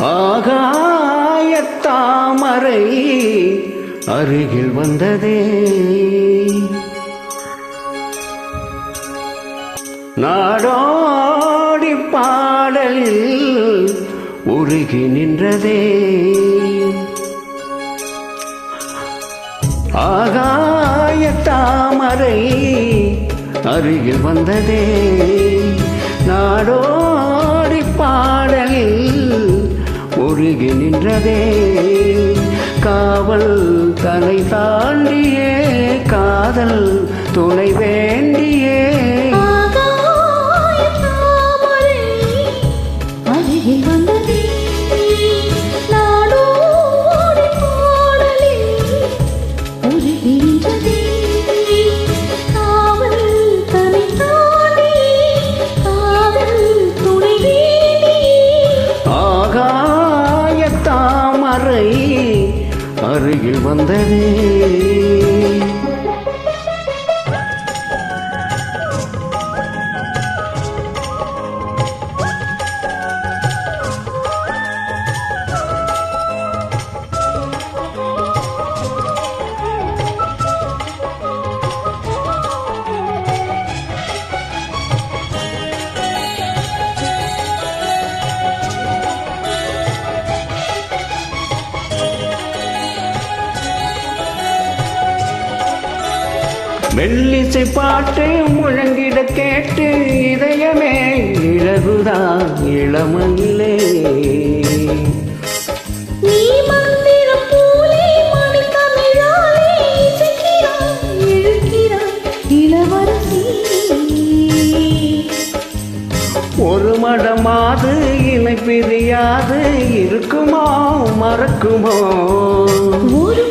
ஆகாயத்தாமரை அருகில் வந்ததே. நாடோடி பாடலில் உருகி நின்றதே. ஆகாய தாமரை அருகில் வந்ததே. நின்றதே காவல் தலை தாண்டியே காதல் துணை வேண்டியே. அருகில் வந்ததே. மெல்லிசை பாட்டு முழங்கிட கேட்டு இதயமே இழகுதான் இளமையிலே. ஒரு மடமாது இணை பிரியாது இருக்குமோ மறக்குமோ ஒரு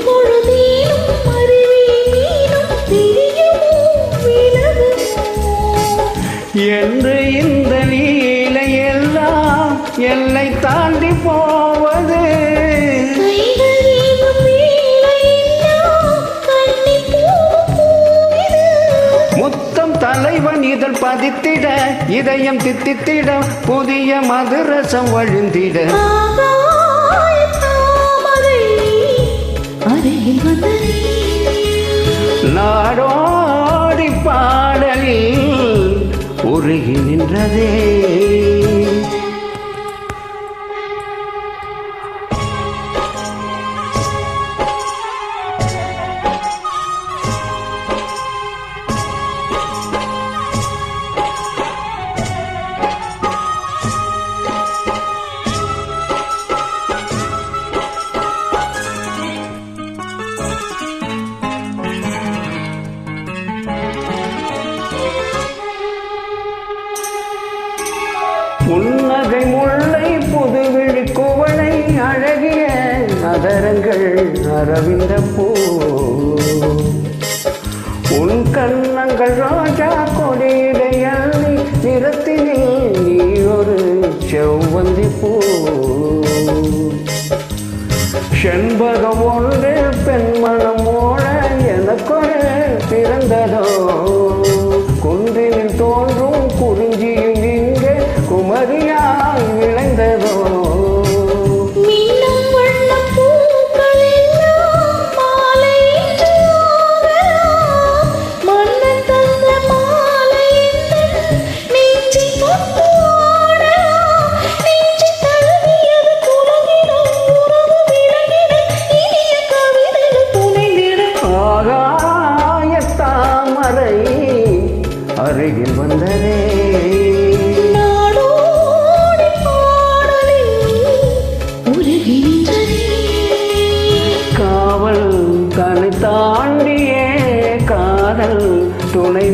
என்று இந்த நீலை எல்லாம் எல்லை தாண்டி போவது. முத்தம் தலைவன் இதழ் பதித்திட இதயம் தித்தித்திட புதிய மதுரசம் வழிந்திட. ஆகாய அருகில் வந்ததே உருகி நின்றதே. புன்னகை முல்லை புதுவிழி குவளை அழகிய நகரங்கள் அரவிந்த பூ உன் கண்ணங்கள் ராஜா கொடியிடையள்ளி நிறத்தினில் நீ ஒரு செவ்வந்தி பூ. செண்பகம் தாமரை அருகில் வந்ததே. காவல் தன்னை தாண்டியே காதல் துணை